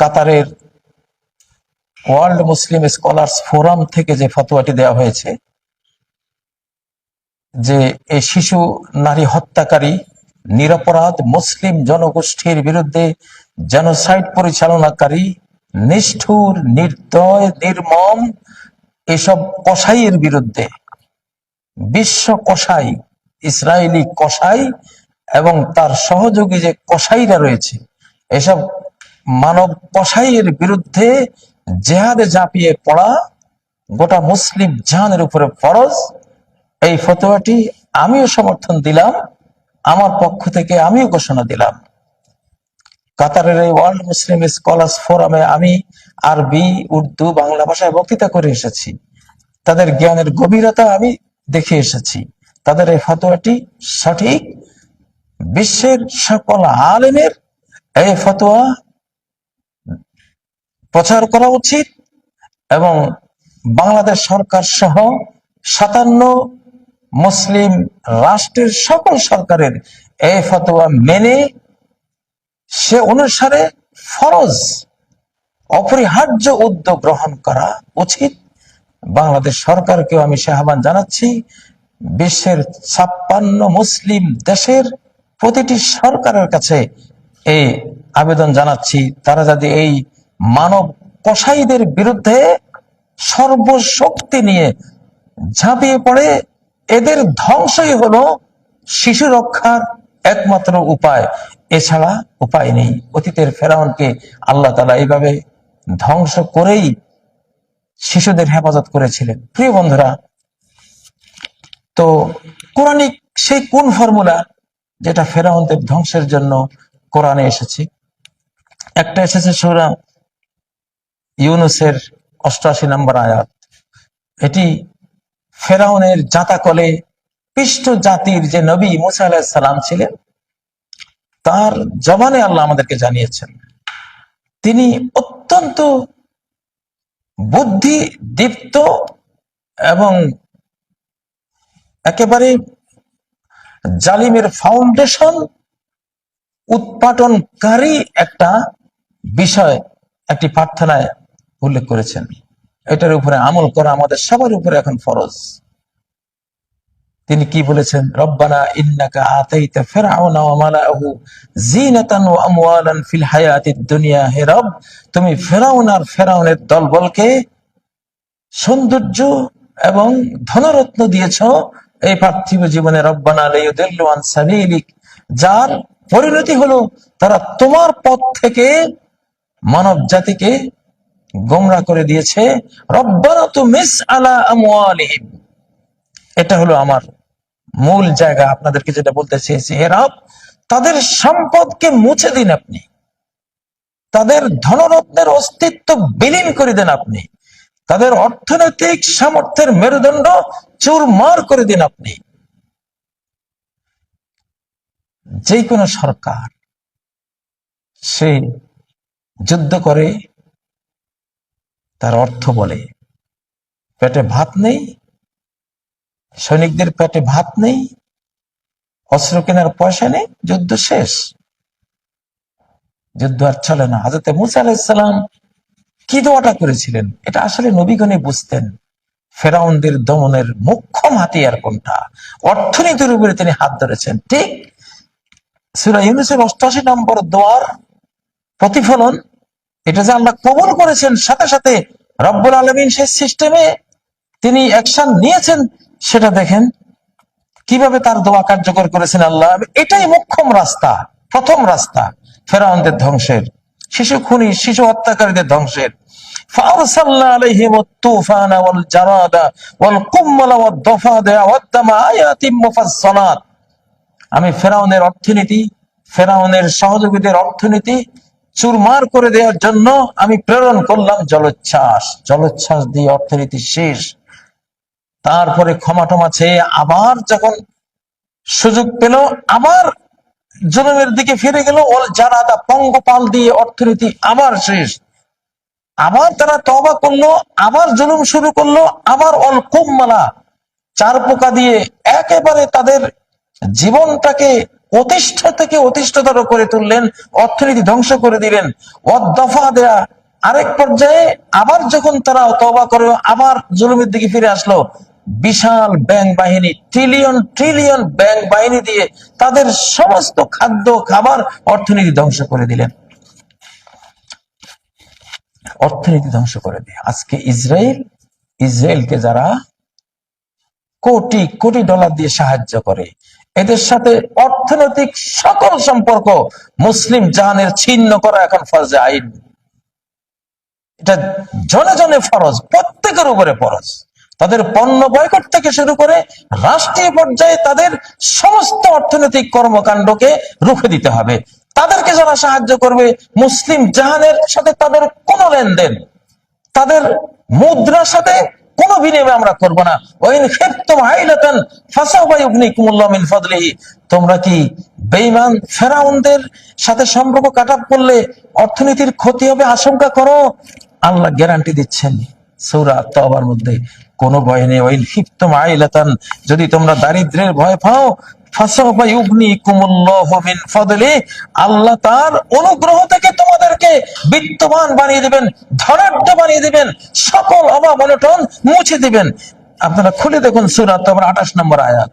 কাতারের ওয়ার্ল্ড মুসলিম scholars forum থেকে যে ফতোয়াটি দেওয়া হয়েছে, যে এই শিশু নারী হত্যাকারী, নিরপরাধ মুসলিম জনগোষ্ঠীর বিরুদ্ধে জেনোসাইড পরিচালনাকারী, নিষ্ঠুর, নির্দয়, নির্মম এসব কসাইয়ের বিরুদ্ধে বিশ্ব কসাই ইসরায়েলি কসাই এবং তার সহযোগী যে কসাইরা রয়েছে, এসব মানব কসাইয়ের বিরুদ্ধে জেহাদে ঝাঁপিয়ে পড়া গোটা মুসলিম জাহানের উপরে ফরজ। এই ফতোয়াটি আমিও সমর্থন দিলাম, আমার পক্ষ থেকে আমিও ঘোষণা দিলাম। কাতারের এই ওয়ার্ল্ড মুসলিম স্কলার্স ফোরামে আমি আরবি, উর্দু, বাংলা ভাষায় বক্তৃতা করে এসেছি। তাদের জ্ঞানের গভীরতা আমি দেখে এসেছি। তাদের এই ফতোয়াটি সঠিক। বিশ্বের সকল আলেমের এই ফতোয়া প্রচার করা উচিত এবং বাংলাদেশ সরকার সহ সাতান্ন মুসলিম রাষ্ট্রের সকল সরকারের এই ফতোয়া মেনে সে অনুসারে ফরজ, অপরিহার্য উদ্যোগ গ্রহণ করা উচিত। বাংলাদেশ সরকারকেও আমি সে আহ্বান জানাচ্ছি, বিশ্বের ছাপ্পান্ন মুসলিম দেশের প্রতিটি সরকারের কাছে এই আবেদন জানাচ্ছি। তারা যদি এই মানব কসাইদের বিরুদ্ধে সর্বশক্তি নিয়ে ঝাঁপিয়ে পড়ে, এদের ধ্বংসই হলো শিশু রক্ষার একমাত্র উপায়। এছাড়া উপায় নেই। অতীতের ফেরাউনকে আল্লাহ তালা এইভাবে ধ্বংস করেই শিশুদের হেফাজত করেছিলেন। প্রিয় বন্ধুরা, তো কোরআনিক সেই কোন ফর্মুলা যেটা ফেরাউনদের ধ্বংসের জন্য কোরআনে এসেছে? একটা এসেছে সুরা ইউনুসের অষ্টআশি নম্বর আয়াত। এটি ফেরাউনের জাতাকলে পৃষ্ঠ জাতির যে নবী মুসা আলাহিসাল্লাম ছিলেন, তার জবানে আল্লাহ আমাদেরকে জানিয়েছেন। তিনি অত্যন্ত বুদ্ধি দীপ্ত এবং একেবারে জালিমের ফাউন্ডেশন উৎপাটনকারী একটা বিষয়, একটি প্রার্থনায় উল্লেখ করেছেন এটার উপরে আমল করা আমাদের সবার উপরে এখন ফরজ। তিনি কি বলেছেন? রব্বানা ইন্নাকা আতাইতা ফিরআউনা ওয়া মালাআহু জিনাতান ওয়া আমওয়ালান ফিল হায়াতিদ দুনিয়া। হে রব, তুমি ফেরাউন আর ফেরাউনের দলবলকে সৌন্দর্য এবং ধনরত্ন দিয়েছ। এই পার্থিব জীবনে রব্বানা লাইয়ুদিল্লু আন সাবিলিক, যার পরিণতি হলো তারা তোমার পথ থেকে মানব জাতিকে গোমরা করে দিয়েছে এটা হলো আমার মূল জায়গা। আপনাদেরকে যেটা বলতে চেয়েছি, হে রব, তাদের সম্পদকে মুছে দিন আপনি। তাদের ধনরত্নের অস্তিত্ব বিলীন করে দেন আপনি। তাদের অর্থনৈতিক সামর্থ্যের মেরুদণ্ড চুরমার করে দিন আপনি। যে কোনো সরকার, সে যুদ্ধ করে তার অর্থ বলে। পেটে ভাত নেই, সৈনিকদের পেটে ভাত নেই, অস্ত্র কেনার পয়সা নেই, যুদ্ধ শেষ। যুদ্ধ আর চলে না। হাজরতে মুসা আলাহিসাল্লাম কি দোয়াটা করেছিলেন? এটা আসলে নবীগণে বুঝতেন। ফেরাউনদের দমনের মুখ্যম হাতিয়ার কোনটা? অর্থনীতির উপরে তিনি হাত ধরেছেন। ঠিক সুরা ইউনুসের অষ্টআশি নম্বর দোয়ার প্রতিফলন এটা যে আল্লাহ কবুল করেছেন সাথে সাথে রব্বুল আলমিন সেই সিস্টেমে তিনি অ্যাকশন নিয়েছেন সেটা দেখেন কিভাবে তার দোয়া কার্যকর করেছেন আল্লাহ এটাই মুখ্যম রাস্তা প্রথম রাস্তা ফেরাউনদের ধ্বংসের শিশু খুনি শিশু হত্যাকারীদের ধ্বংসের فأرسلنا عليهم الطوفان والجراد والقمل والضفادع والدم آيات مفصلات আমি ফেরাউনের অর্থনীতি ফেরাউনের সহযোগীদের অর্থনীতি চুরমার করে দেওয়ার জন্য আমি প্রেরণ করলাম জলোচ্ছ্বাস। জলোচ্ছ্বাস দিয়ে অর্থনীতি শেষ। তারপরে ক্ষমা টমা চেয়ে আবার যখন সুযোগ পেল, আবার জনমের দিকে ফিরে গেল। ওল জারাদা পঙ্গপাল দিয়ে অর্থনীতি আবার শেষ। আবার তারা তবা করল, আবার জুলুম শুরু করল, আবার অল কুম্মালা চার পোকা দিয়ে একেবারে তাদের জীবনটাকে অতিষ্ঠ থেকে অতিষ্ঠতর করে তুললেন, অর্থনীতি ধ্বংস করে দিলেন। অদফা দেয়া আরেক পর্যায়ে আবার যখন তারা তবা করে, আবার জুলুমের দিকে ফিরে আসলো। বিশাল ব্যাংক বাহিনী ট্রিলিয়ন ট্রিলিয়ন ব্যাংক বাহিনী দিয়ে তাদের সমস্ত খাদ্য, খাবার অর্থনীতি ধ্বংস করে দিলেন। অর্থনীতি ধ্বংস করে দিয়ে। আজকে ইসরায়েল, ইসরায়েলকে যারা কোটি কোটি ডলার দিয়ে সাহায্য করে এদের সাথে অর্থনৈতিক সকল সম্পর্ক মুসলিম জাহানের ছিন্ন করা এখন ফরজে আইন। এটা জনে জনে ফরজ, প্রত্যেকের উপরে ফরজ। তাদের পণ্য বয়কট থেকে শুরু করে রাষ্ট্রীয় পর্যায়ে তাদের সমস্ত অর্থনৈতিক কর্মকাণ্ডকে রুখে দিতে হবে। তাদেরকে যারা সাহায্য করবে, মুসলিম জাহানের সাথে তাদের কোনো লেনদেন, তাদের মুদ্রার সাথে কোনো বিনিময় আমরা করব না। ওইন ক্ষিপ্তম হাইলাতান ফাসাওয়া ইউগনিকুমুল্লাহ মিন ফাদলিহি। তোমরা কি বেঈমান ফেরাউনদের সাথে সম্পর্ক কাটাপ করলে অর্থনীতির ক্ষতি হবে আশঙ্কা করো? আল্লাহ গ্যারান্টি দিচ্ছেন সৌরা আত্মাবার মধ্যে। কোনো ভয় নেই। ওইন ক্ষিপ্তম আইলাতান যদি তোমরা দারিদ্রের ভয় পাও আল্লাহ তার অনুগ্রহ থেকে তোমাদেরকে বিত্তবান বানিয়ে দিবেন, ধনাঢ্য বানিয়ে দিবেন, সকল অভাব অনটন মুছে দিবেন। আপনারা খুলে দেখুন সুরাত আঠাশ নম্বর আয়াত।